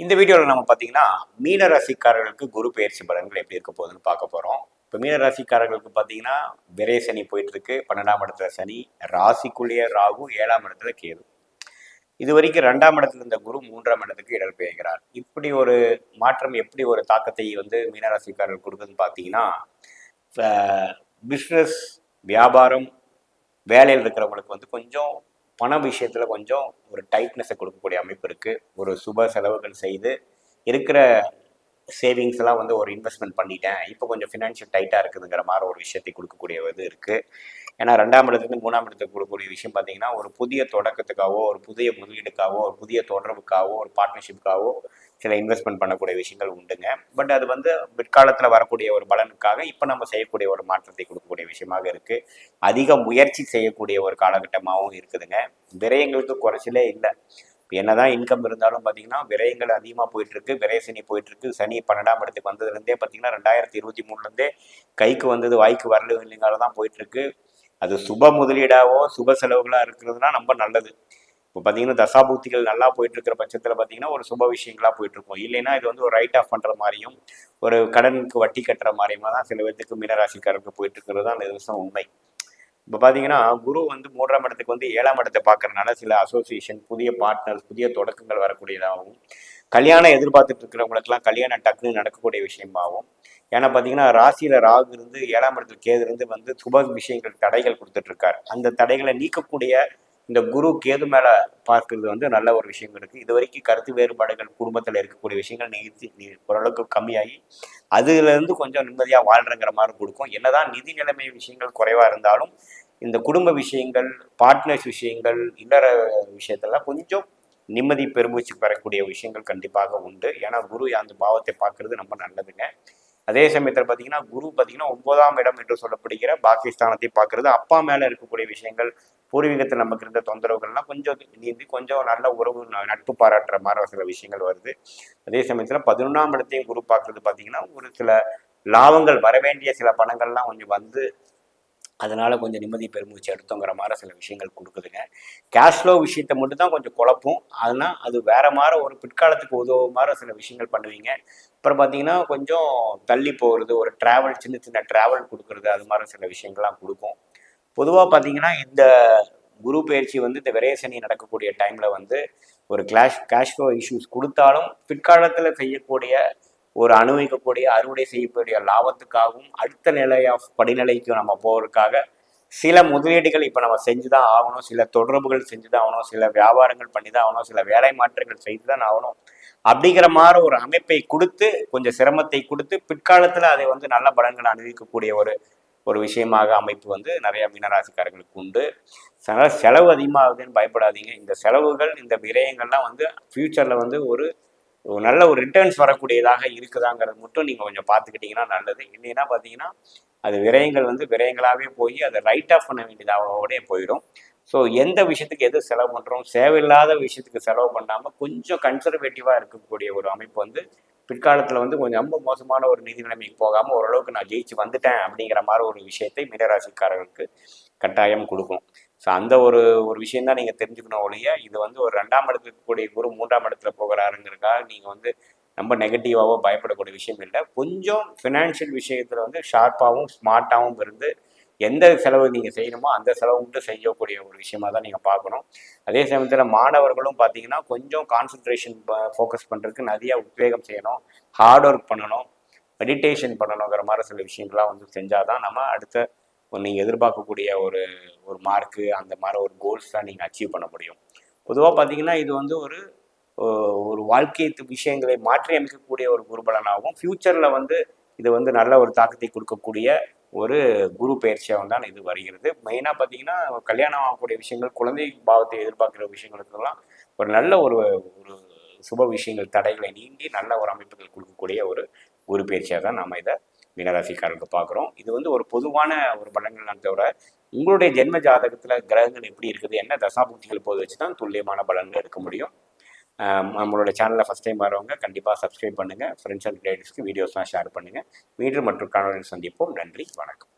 இந்த வீடியோவில் நம்ம பார்த்தீங்கன்னா மீன ராசிக்காரர்களுக்கு குரு பயிற்சி பலன்கள் எப்படி இருக்க போகுதுன்னு பார்க்க போகிறோம் இப்போ மீன ராசிக்காரர்களுக்கு பார்த்தீங்கன்னா விரை சனி போயிட்டு இருக்கு. பன்னெண்டாம் இடத்துல சனி ராசிக்குள்ளேயே ராகு ஏழாம் இடத்துல கேது. இது வரைக்கும் ரெண்டாம் இடத்துல இருந்த குரு மூன்றாம் இடத்துக்கு இடம்பெயர்கிறார் இப்படி ஒரு மாற்றம் எப்படி ஒரு தாக்கத்தை வந்து மீனராசிக்காரர்கள் கொடுக்குதுன்னு பார்த்தீங்கன்னா பிஸ்னஸ் வியாபாரம் வேலையில் இருக்கிறவங்களுக்கு வந்து கொஞ்சம் பண விஷயத்தில் கொஞ்சம் ஒரு டைட்னஸை கொடுக்கக்கூடிய அமைப்பு இருக்குது ஒரு சுப செலவுகள் செய்து இருக்கிற சேவிங்ஸ் எல்லாம் வந்து ஒரு இன்வெஸ்ட்மெண்ட் பண்ணிட்டேன். இப்போ கொஞ்சம் ஃபினான்ஷியல் டைட்டாக இருக்குதுங்கிற மாதிரி ஒரு விஷயத்தை கொடுக்கக்கூடிய இது இருக்குது ஏன்னா ரெண்டாம் இடத்துலேருந்து மூணாம் இடத்துக்கு கொடுக்கக்கூடிய விஷயம் பார்த்தீங்கன்னா ஒரு புதிய தொடக்கத்துக்காகவோ ஒரு புதிய முதலீடுக்காகவோ ஒரு புதிய தொடர்புக்காகவோ ஒரு பார்ட்னர்ஷிப்காகவோ சில இன்வெஸ்ட்மெண்ட் பண்ணக்கூடிய விஷயங்கள் உண்டுங்க. பட் அது வந்து பிற்காலத்தில் வரக்கூடிய ஒரு பலனுக்காக இப்போ நம்ம செய்யக்கூடிய ஒரு மாற்றத்தை கொடுக்கக்கூடிய விஷயமாக இருக்குது அதிக முயற்சி செய்யக்கூடிய ஒரு காலகட்டமாகவும் இருக்குதுங்க. விரயங்களுக்கு குறைச்சலே இல்லை. என்னதான் இன்கம் இருந்தாலும் பார்த்தீங்கன்னா விரயங்கள் அதிகமாக போயிட்டுருக்கு. விரைய விரய சனி போயிட்டுருக்கு. சனி பன்னெண்டாம் இடத்துக்கு வந்ததுலேருந்தே பார்த்தீங்கன்னா ரெண்டாயிரத்தி இருபத்தி மூணுலேருந்தே கைக்கு வந்தது வாய்க்கு வரல இல்லைங்கால தான் போயிட்டுருக்கு. அது சுப முதலீடாவோ சுப செலவுகளாக இருக்கிறதுனா ரொம்ப நல்லது. இப்போ பார்த்தீங்கன்னா தசாபூர்த்திகள் நல்லா போயிட்டு இருக்கிற பட்சத்தில் பார்த்தீங்கன்னா ஒரு சுப விஷயங்களா போயிட்டு இருக்கும் இல்லைன்னா இது வந்து ஒரு ரைட் ஆஃப் பண்ணுற மாதிரியும் ஒரு கடனுக்கு வட்டி கட்டுற மாதிரியுமா தான் சில பேர்த்துக்கு மீனராசிக்காரருக்கு போயிட்டு இருக்கிறது தான் அந்த நிதர்சனம் உண்மை. இப்போ பார்த்தீங்கன்னா குரு வந்து மூன்றாம் இடத்துக்கு வந்து ஏழாம் இடத்தை பார்க்கறதுனால சில அசோசியேஷன் புதிய பார்ட்னர்ஸ் புதிய தொடக்கங்கள் வரக்கூடியதாகவும் கல்யாணம் எதிர்பார்த்துட்டு இருக்கிறவங்களுக்குலாம் கல்யாணம் டக்குன்னு நடக்கக்கூடிய விஷயமாகவும் ஏன்னா பார்த்தீங்கன்னா ராசியில் ராகு இருந்து ஏழாம் இடத்துல கேது இருந்து வந்து சுப விஷயங்கள் தடைகள் கொடுத்துட்டு இருக்காரு அந்த தடைகளை நீக்கக்கூடிய இந்த குரு கேது மேல பார்க்கறது வந்து நல்ல ஒரு விஷயம் இருக்கு. இது வரைக்கும் கருத்து வேறுபாடுகள் குடும்பத்தில் இருக்கக்கூடிய விஷயங்கள் நிகழ்த்தி ஓரளவுக்கு கம்மியாகி அதுல இருந்து கொஞ்சம் நிம்மதியாக வாழ்றங்கிற மாதிரி கொடுக்கும். என்னதான் நிதி நிலைமை விஷயங்கள் குறைவா இருந்தாலும் இந்த குடும்ப விஷயங்கள் பார்ட்னர்ஸ் விஷயங்கள் இல்லற விஷயத்தெல்லாம் கொஞ்சம் நிம்மதி பெருமூச்சு பெறக்கூடிய விஷயங்கள் கண்டிப்பாக உண்டு. ஏன்னா குரு அந்த பாவத்தை பார்க்கறது ரொம்ப நல்லதுங்க. அதே சமயத்தில் பார்த்தீங்கன்னா குரு பார்த்தீங்கன்னா ஒன்பதாம் இடம் என்று சொல்லப்படுகிற பாகிஸ்தானத்தை பார்க்கறது. அப்பா மேலே இருக்கக்கூடிய விஷயங்கள் பூர்வீகத்தில் நமக்கு இருந்த தொந்தரவுகள்லாம் கொஞ்சம் நீந்தி கொஞ்சம் நல்ல உறவு நட்பு பாராட்டுற மாதிரி சில விஷயங்கள் வருது. அதே சமயத்தில் பதினொன்றாம் இடத்தையும் குரு பார்க்கறது பார்த்தீங்கன்னா ஒரு சில லாபங்கள் வரவேண்டிய சில பணங்கள்லாம் கொஞ்சம் வந்து அதனால கொஞ்சம் நிம்மதி பெருமூச்சு எடுத்தோங்கிற மாதிரி சில விஷயங்கள் கொடுக்குதுங்க. கேஷ் விஷயத்தை மட்டும் தான் கொஞ்சம் குழப்பம். அதனால் அது வேற மாதிரி ஒரு பிற்காலத்துக்கு உதவு மாதிரி சில விஷயங்கள் பண்ணுவீங்க. அப்புறம் பார்த்தீங்கன்னா கொஞ்சம் தள்ளி போகிறது ஒரு டிராவல் சின்ன சின்ன டிராவல் கொடுக்கறது அது மாதிரி சில விஷயங்கள்லாம் கொடுக்கும். பொதுவாக பார்த்தீங்கன்னா இந்த குரு பயிற்சி வந்து இந்த விரயசனி நடக்கக்கூடிய டைமில் வந்து ஒரு கிளாஷ் கேஷ் ஃப்ளோ இஷ்யூஸ் கொடுத்தாலும் பிற்காலத்தில் செய்யக்கூடிய ஒரு அனுபவிக்கக்கூடிய அறுவடை செய்யக்கூடிய லாபத்துக்காகவும் அடுத்த நிலை ஆஃப் படிநிலைக்கு நம்ம போகிறதுக்காக சில முதலீடுகள் இப்போ நம்ம செஞ்சு தான் ஆகணும். சில தொடர்புகள் செஞ்சு தான் ஆகணும். சில வியாபாரங்கள் பண்ணி தான் ஆகணும். சில வேலை மாற்றங்கள் செய்து தான் ஆகணும். அப்படிங்கிற மாதிரி ஒரு அமைப்பை கொடுத்து கொஞ்சம் சிரமத்தை கொடுத்து பிற்காலத்தில் அதை வந்து நல்ல பலன்கள் அனுபவிக்கக்கூடிய ஒரு ஒரு விஷயமாக அமைப்பு வந்து நிறைய மீனராசிக்காரர்களுக்கு உண்டு. அதனால் செலவு அதிகமாகுதுன்னு பயப்படாதீங்க. இந்த செலவுகள் இந்த விரயங்கள்லாம் வந்து ஃப்யூச்சரில் வந்து ஒரு ஒரு நல்ல ஒரு ரிட்டர்ன்ஸ் வரக்கூடியதாக இருக்குதாங்கிறது மட்டும் நீங்கள் கொஞ்சம் பார்த்துக்கிட்டிங்கன்னா நல்லது. இல்லைன்னா பார்த்தீங்கன்னா அது விரயங்கள் வந்து விரயங்களாகவே போய் அதை ரைட் ஆஃப் பண்ண வேண்டியதாகவே போயிடும். ஸோ எந்த விஷயத்துக்கு எது செலவு பண்ணுறோம் தேவையில்லாத விஷயத்துக்கு செலவு பண்ணாமல் கொஞ்சம் கன்சர்வேட்டிவாக இருக்கக்கூடிய ஒரு அமைப்பு வந்து பிற்காலத்தில் வந்து கொஞ்சம் ரொம்ப மோசமான ஒரு நிதி நிலைமைக்கு போகாமல் ஓரளவுக்கு நான் ஜெயிச்சு வந்துட்டேன் அப்படிங்கிற மாதிரி ஒரு விஷயத்தை மீனராசிக்காரர்களுக்கு கட்டாயம் கொடுக்கும். ஸோ அந்த ஒரு ஒரு விஷயம் தான் நீங்கள் தெரிஞ்சுக்கணும் ஒழிய இது வந்து ஒரு ரெண்டாம் இடத்துக்கு கூடிய குரு மூன்றாம் இடத்துல போகிறாருங்கிறதுக்காக நீங்கள் வந்து ரொம்ப நெகட்டிவாகவோ பயப்படக்கூடிய விஷயம் இல்லை. கொஞ்சம் ஃபினான்ஷியல் விஷயத்தில் வந்து ஷார்ப்பாகவும் ஸ்மார்ட்டாகவும் இருந்து எந்த செலவு நீங்கள் செய்யணுமோ அந்த செலவு மட்டும் செய்யக்கூடிய ஒரு விஷயமா தான் நீங்கள் பார்க்கணும். அதே சமயத்தில் மாணவர்களும் பார்த்தீங்கன்னா கொஞ்சம் கான்சன்ட்ரேஷன் ஃபோக்கஸ் பண்ணுறதுக்கு நிறையா உத்வேகம் செய்யணும். ஹார்ட் ஒர்க் பண்ணணும். மெடிடேஷன் பண்ணணுங்கிற மாதிரி சில விஷயங்கள்லாம் வந்து செஞ்சால் தான் நம்ம அடுத்த நீங்கள் எதிர்பார்க்கக்கூடிய ஒரு ஒரு மார்க்கு அந்த மாதிரி ஒரு கோல்ஸ் தான் நீங்கள் அச்சீவ் பண்ண முடியும். பொதுவாக பார்த்தீங்கன்னா இது வந்து ஒரு ஒரு வாழ்க்கை விஷயங்களை மாற்றி அமைக்கக்கூடிய ஒரு குருபலனாகவும் ஃப்யூச்சரில் வந்து இது வந்து நல்ல ஒரு தாக்கத்தை கொடுக்கக்கூடிய ஒரு குரு பயிற்சியாகவும் தான் இது வருகிறது. மெயினாக பார்த்தீங்கன்னா கல்யாணம் ஆகக்கூடிய விஷயங்கள் குழந்தை பாவத்தை எதிர்பார்க்குற விஷயங்களுக்கெல்லாம் ஒரு நல்ல ஒரு ஒரு சுப விஷயங்கள் தடைகளை நீங்கி நல்ல ஒரு அமைப்புகள் கொடுக்கக்கூடிய ஒரு குரு பயிற்சியாக தான் நம்ம இதை மீனராசிக்காரருக்கு பார்க்குறோம். இது வந்து ஒரு பொதுவான ஒரு பலன்கள் தவிர உங்களுடைய ஜென்ம ஜாதகத்தில் கிரகங்கள் எப்படி இருக்குது என்ன தசாபுக்திகள் போது வச்சு தான் துல்லியமான பலன்கள் எடுக்க முடியும். நம்மளோட சேனலில் ஃபஸ்ட் டைம் வரவங்க கண்டிப்பாக சப்ஸ்கிரைப் பண்ணுங்கள் ஃப்ரெண்ட்ஸ் அண்ட் ரிலேட்டிவ்ஸ்க்கு வீடியோஸ்லாம் ஷேர் பண்ணுங்கள் மீண்டும் மற்றும் காணொலியில் சந்திப்போம். நன்றி வணக்கம்.